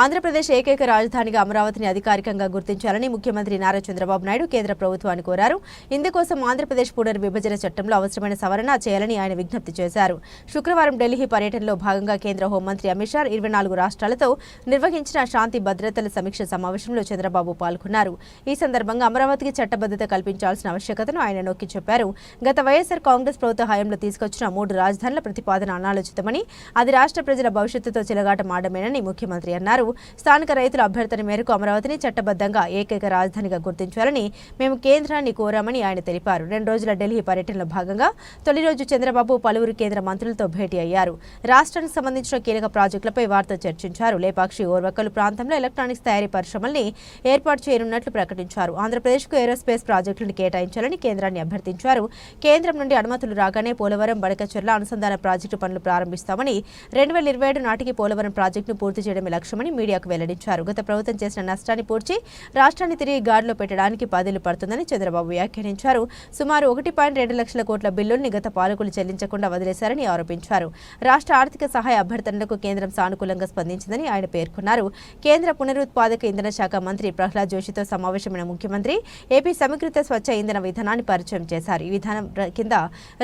ఆంధ్రప్రదేశ్ ఏకైక రాజధానిగా అమరావతిని అధికారికంగా గుర్తించాలని ముఖ్యమంత్రి నారా చంద్రబాబు నాయుడు కేంద్ర ప్రభుత్వాన్ని కోరారు. ఇందుకోసం ఆంధ్రప్రదేశ్ పునర్విభజన చట్టంలో అవసరమైన సవరణ చేయాలని ఆయన విజ్ఞప్తి చేశారు. శుక్రవారం ఢిల్లీ పర్యటనలో భాగంగా కేంద్ర హోంమంత్రి అమిత్ షా ఇరవై నాలుగు రాష్ట్రాలతో నిర్వహించిన శాంతి భద్రతల సమీక్ష సమావేశంలో చంద్రబాబు పాల్గొన్నారు. ఈ సందర్భంగా అమరావతికి చట్టబద్ధత కల్పించాల్సిన ఆవశ్యకతను ఆయన నొక్కి చెప్పారు. గత వైఎస్సార్ కాంగ్రెస్ ప్రభుత్వ హయాంలో తీసుకొచ్చిన మూడు రాజధానుల ప్రతిపాదన అనాలోచితమని అది రాష్ట్ర ప్రజల భవిష్యత్తుతో చిలగాటమాడమేనని ముఖ్యమంత్రి అన్నారు. స్థానిక రైతుల అభ్యర్థన మేరకు అమరావతిని చట్టబద్ధంగా ఏకైక రాజధానిగా గుర్తించాలని మేము కేంద్రాన్ని కోరామని ఆయన తెలిపారు. రెండు రోజుల ఢిల్లీ పర్యటనలో భాగంగా తొలి రోజు చంద్రబాబు పలువురు కేంద్ర మంత్రులతో భేటీ అయ్యారు. రాష్ట్రానికి సంబంధించిన కీలక ప్రాజెక్టులపై వారితో చర్చించారు. లేపాక్షి ఓర్వకల్ ప్రాంతంలో ఎలక్ట్రానిక్స్ తయారీ పరిశ్రమల్ని ఏర్పాటు చేయనున్నట్లు ప్రకటించారు. ఆంధ్రప్రదేశ్కు ఏరోస్పేస్ ప్రాజెక్టులను కేటాయించాలని కేంద్రాన్ని అభ్యర్థించారు. కేంద్రం నుండి అనుమతులు రాగానే పోలవరం బడకచెర్ల అనుసంధాన ప్రాజెక్టు పనులు ప్రారంభిస్తామని రెండు వేల ఇరవై ఏడు నాటికి పోలవరం ప్రాజెక్టును పూర్తి చేయడమే లక్ష్యమని మీడియాకు వెల్లడించారు. గత ప్రభుత్వం చేసిన నష్టాన్ని పూడ్చి రాష్ట్రాన్ని తిరిగి గాడిలో పెట్టడానికి పదేళ్ళు పడుతుందని చంద్రబాబు వ్యాఖ్యానించారు. సుమారు ఒకటి పాయింట్ రెండు లక్షల కోట్ల బిల్లుల్ని గత పాలకులు చెల్లించకుండా వదిలేశారని ఆరోపించారు. రాష్ట్ర ఆర్థిక సహాయ అభ్యర్థనలకు కేంద్రం సానుకూలంగా స్పందించిందని ఆయన పేర్కొన్నారు. కేంద్ర పునరుత్పాదక ఇంధన శాఖ మంత్రి ప్రహ్లాద్ జోషితో సమావేశమైన ముఖ్యమంత్రి ఏపీ సమీకృత స్వచ్ఛ ఇంధన విధానాన్ని పరిచయం చేశారు. ఈ విధానం కింద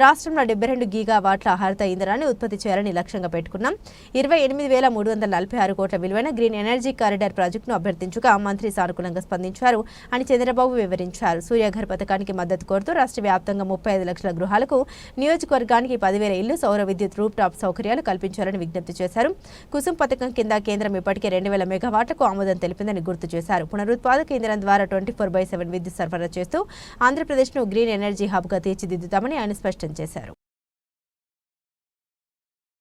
రాష్ట్రంలో డెబ్బై రెండు గీగా వాట్ల హరిత ఇంధనాన్ని ఉత్పత్తి చేయాలని లక్ష్యంగా పెట్టుకున్నాం. ఇరవై ఎనిమిది వేల మూడు వందల నలభై ఆరు కోట్ల విలువైన గ్రీన్ ఎనర్జీ కారిడార్ ప్రాజెక్టును అభ్యర్థించగా మంత్రి సానుకూలంగా స్పందించారు అని చంద్రబాబు వివరించారు. సూర్యాఘర్ పథకానికి మద్దతు కోరుతూ రాష్ట్ర వ్యాప్తంగా ముప్పై ఐదు లక్షల గృహాలకు నియోజకవర్గానికి పదివేల ఇళ్ళు సౌర విద్యుత్ రూప్ టాప్ సౌకర్యాలు కల్పించాలని విజ్ఞప్తి చేశారు. కుసుమ్ పథకం కింద కేంద్రం ఇప్పటికే రెండు వేల మెగావాట్లకు ఆమోదం తెలిపిందని గుర్తు చేశారు. పునరుత్పాదక కేంద్రం ద్వారా ట్వంటీ ఫోర్ బై సెవెన్ విద్యుత్ సరఫరా చేస్తూ ఆంధ్రప్రదేశ్ను గ్రీన్ ఎనర్జీ హబ్గా తీర్చిదిద్దుతామని ఆయన స్పష్టం చేశారు.